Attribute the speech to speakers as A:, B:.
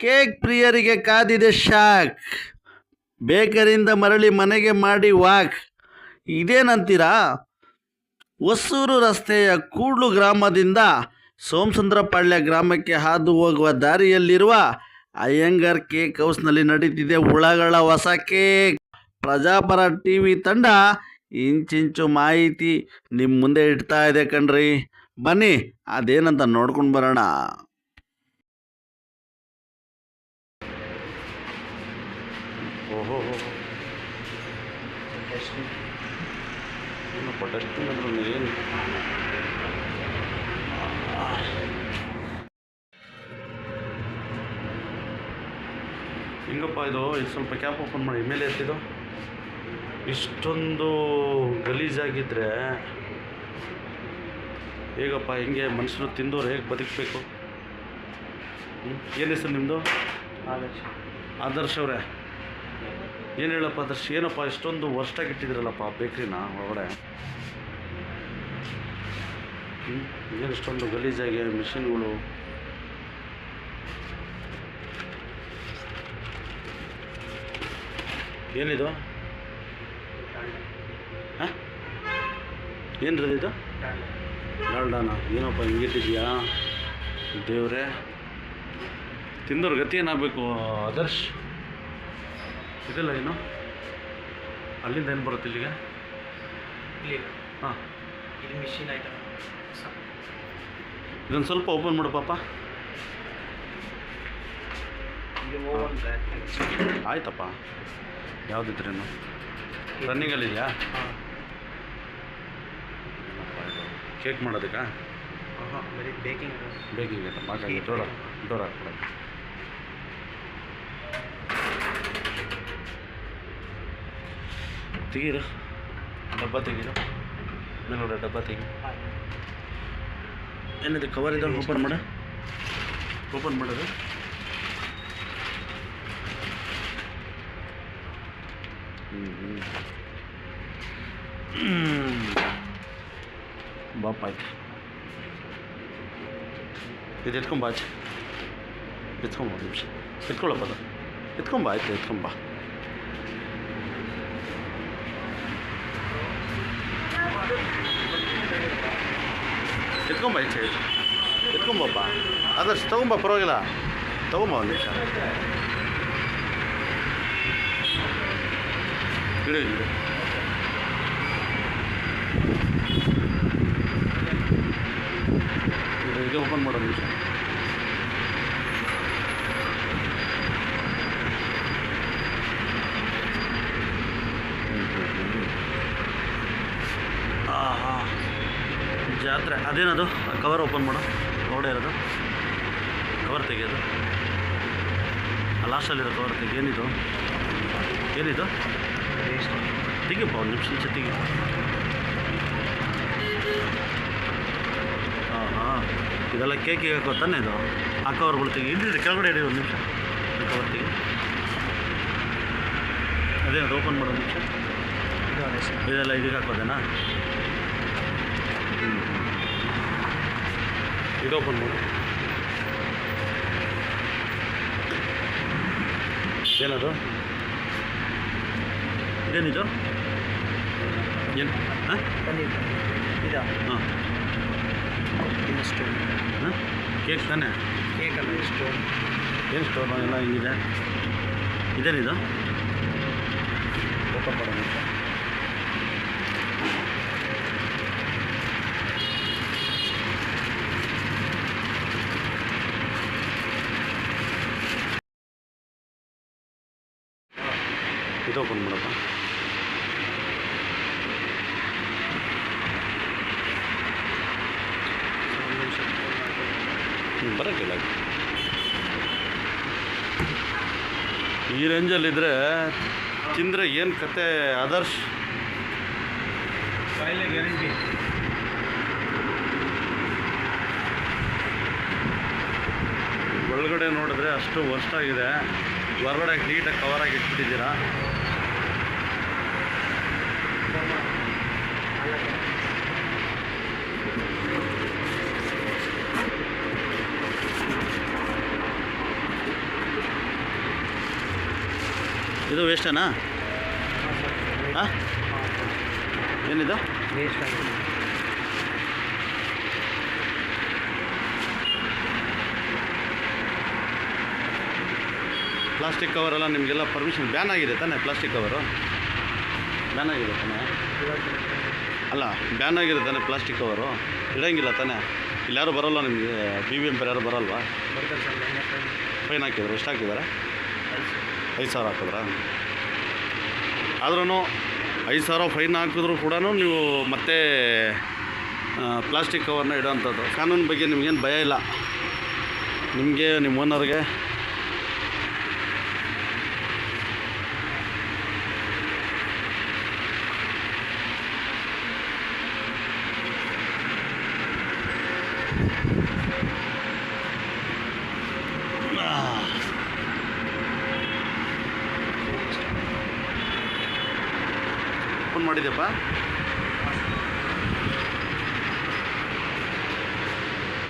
A: Cake ಪ್ರಿಯರಿಗೆ ಕಾದಿದೆ shock. ಬೇಕರಿಂದ ಮರಳಿ ಮನೆಗೆ ಮಾಡಿ ವಾಕ್. ಇದೇನಂತೀರಾ? ಹೊಸೂರು ರಸ್ತೆಯ ಕೂಡ್ಲು ಗ್ರಾಮದಿಂದ ಸೋಮಸುಂದರಪಾಳ್ಯ ಗ್ರಾಮಕ್ಕೆ ಹಾದು ಹೋಗುವ ದಾರಿಯಲ್ಲಿರುವ ಅಯ್ಯಂಗಾರ್ ಕೇಕ್ ಹೌಸ್ನಲ್ಲಿ ನಡೀತಿದೆ ಹುಳಗಳ ಹೊಸ ಕೇಕ್. ಪ್ರಜಾಪರ ಟಿ ವಿ ತಂಡ ಇಂಚಿಂಚು ಮಾಹಿತಿ ನಿಮ್ಮ ಮುಂದೆ ಇಡ್ತಾ ಇದೆ ಕಣ್ರಿ. ಬನ್ನಿ, ಅದೇನಂತ ನೋಡ್ಕೊಂಡು ಬರೋಣ. ಏನಪ್ಪ ಡಸ್ಟ್ಬಿನ್ ಅಂದ್ರೆ ಏನು? ಹಿಂಗಪ್ಪ ಇದು ಇದು ಸ್ವಲ್ಪ ಕ್ಯಾಪ್ ಓಪನ್ ಮಾಡಿ ಮೇಲೆ ಎತ್ತಿದು ಇಷ್ಟೊಂದು ಗಲೀಜಾಗಿದ್ದರೆ ಹೇಗಪ್ಪ ಹಿಂಗೆ ಮನುಷ್ಯರು ತಿಂದವ್ರು ಹೇಗೆ ಬದುಕಬೇಕು? ಏನು ಹೆಸರು ನಿಮ್ಮದು ಆದರ್ಶ್ ಅವರೇ. ಏನು ಹೇಳಪ್ಪ ಅದಷ್ಟು ಏನಪ್ಪ ಇಷ್ಟೊಂದು ವರ್ಷಾಗಿ ಇಟ್ಟಿದ್ದೀರಲ್ಲಪ್ಪ ಬೇಕ್ರಿನ ಹ್ಮ್? ಏನು ಇಷ್ಟೊಂದು ಗಲೀಜಾಗಿ, ಮಿಷಿನ್ಗಳು. ಏನಿದು? ಹಾಂ? ಏನ್ರದು ಇದು? ಡಾಲ್ಡಾನ ಏನಪ್ಪ ಹಿಂಗಿಟ್ಟಿದ್ಯಾ ದೇವ್ರೆ. ತಿಂದವ್ರ ಗತಿ ಏನಾಗಬೇಕು ಆದರ್ಶ್? ಇದೆಲ್ಲ ಏನು? ಅಲ್ಲಿಂದ ಏನು ಬರುತ್ತೆ ಇಲ್ಲಿಗೆ?
B: ಇಲ್ಲಿ.
A: ಹಾಂ.
B: ಇದು ಮಿಷಿನ್ ಐಟಮ್
A: ಇದೊಂದು ಸ್ವಲ್ಪ ಓಪನ್ ಮಾಡು ಪಾಪ. ಆಯ್ತಪ್ಪ. ಯಾವುದಿದ್ರೇನು? ರನ್ನಿಂಗಲ್ಲಿದೆಯಾ
B: ಇದೆಯಾ?
A: Cake ಮಾಡೋದಕ್ಕಾ? Baking baking item door door ಹಾಕ್ಬಿಡೋದು ತೆಗೀರು ಡಬ್ಬ ತೆಗೀರು ಮೇಲ್ಗಡೆ ಡಬ್ಬ ತೆಗಿ ಏನಿದೆ ಕವರ್ ಇದೆ ಓಪನ್ ಮಾಡ ಓಪನ್ ಮಾಡೋದು ಹ್ಞೂ ಹ್ಞೂ ಬಾಪ ಆಯ್ತು ಇದು ಎತ್ಕೊಂಬ ಆಚೆ ಎತ್ಕೊಂಬ ಒಂದು ನಿಮಿಷ ಎತ್ಕೊಳ್ಳಪ್ಪ ಅದು ಎತ್ಕೊಂಬ ಆಯ್ತು ಎತ್ಕೊಂಬ ಎತ್ಕೊಂಬ ಈಚೆ ಎತ್ಕೊಂಬಪ್ಪ. ಆದರ್ಶ್ ತಗೊಂಬ ಪರವಾಗಿಲ್ಲ. ತಗೊಂಬ ಒಂದು ನಿಮಿಷ. ಇದು ಓಪನ್ ಮಾಡೋ ನಿಮಿಷ. ಜಾತ್ರೆ. ಅದೇನದು? ಕವರ್ ಓಪನ್ ಮಾಡು. ನೋಡೇ ಇರೋದು. ಕವರ್ ತೆಗಿಯೋದು. ಲಾಸ್ಟಲ್ಲಿರೋ ಕವರ್ ತೆಗಿ. ಏನಿದು? ಏನಿದು? ತೆಗಿಯಪ್ಪ, ಒಂದು ನಿಮಿಷ ನಿಮಿಷ ತೆಗಿ. ಹಾಂ ಹಾಂ. ಇದೆಲ್ಲ ಕೇಕಿಗೆ ಹಾಕೋ ತಾನೇ ಇದು? ಆ ಕವರ್ಗಳು ತೆಗಿ. ಇಲ್ಲಿ ಕೆಳಗಡೆ ಇಡಿ ಒಂದು ನಿಮಿಷ. ಕವರ್ ತೆಗಿ. ಅದೇನದು? ಓಪನ್ ಮಾಡೋ ನಿಮಿಷ. ಇದೆಲ್ಲ ಇದಕ್ಕೆ ಹಾಕೋದೇನಾ ಹ್ಞೂ ಇದು ಓಪನ್ ಮಾಡಿ. ಏನದು? ಇದೇನಿದು ಏನು? ಹಾಂ?
B: ಇದಾ?
A: ಹಾಂ.
B: ಇನ್ನು ಸ್ಟೋನ್
A: ಹಾಂ? ಕೇಕ್ ತಾನೆ?
B: ಕೇಕ್ ಅಲ್ಲ ಸ್ಟೋನ್
A: ಏನು ಸ್ಟೋರ್ ಎಲ್ಲ ಹಿಂಗಿದೆ. ಇದೇನಿದು? ಓಪನ್ ಮಾಡೋ ನಿಮಿಷ ಇದು ಓಪನ್ ಮಾಡಪ್ಪ ಬರೋಕ್ಕಿಲ್ಲ ಈ ರೇಂಜಲ್ಲಿದ್ದರೆ ತಿಂದರೆ ಏನು ಕತೆ ಆದರ್ಶ್?
B: ಗ್ಯಾರಂಟಿ
A: ಒಳಗಡೆ ನೋಡಿದ್ರೆ ಅಷ್ಟು ವರ್ಸ್ಟ್ ಆಗಿದೆ. ಹೊರಗಡೆ ನೀಟಾಗಿ ಕವರಾಗಿ ಇಟ್ಬಿಟ್ಟಿದ್ದೀರಾ? ಇದು ವೇಸ್ಟೇನಾ ಹಾಂ ಏನಿದು?
B: ವೇಸ್ಟ್
A: ಪ್ಲಾಸ್ಟಿಕ್ ಕವರೆಲ್ಲ ನಿಮಗೆಲ್ಲ ಪರ್ಮಿಷನ್ ಬ್ಯಾನ್ ಆಗಿದೆ ತಾನೇ ಪ್ಲಾಸ್ಟಿಕ್ ಕವರು ಬ್ಯಾನ್ ಆಗಿದೆ ತಾನೇ? ಅಲ್ಲ ಬ್ಯಾನ್ ಆಗಿದೆ ತಾನೇ ಪ್ಲಾಸ್ಟಿಕ್ ಕವರು ಇಡೋಂಗಿಲ್ಲ ತಾನೇ? ಇಲ್ಲಿ ಯಾರು ಬರೋಲ್ಲ ನಿಮಗೆ ಬಿ ಬಿ ಎಂ ಪಿ ಯಾರು ಬರಲ್ವಾ? ಫೈನ್ ಹಾಕಿದ್ರು ಎಷ್ಟು ಹಾಕಿದ್ದಾರೆ ಐದು ಸಾವಿರ ಹಾಕಿದ್ರಾ? ಆದ್ರೂ ಐದು ಸಾವಿರ ಫೈನ್ ಹಾಕಿದ್ರು ಕೂಡ ನೀವು ಮತ್ತೆ ಪ್ಲಾಸ್ಟಿಕ್ ಕವರ್ನ ಇಡೋವಂಥದ್ದು ಕಾನೂನು ಬಗ್ಗೆ ನಿಮಗೇನು ಭಯ ಇಲ್ಲ. ನಿಮಗೆ, ನಿಮ್ಮ ಓನರ್ಗೆ ಮಾಡಿದ್ಯಪ್ಪ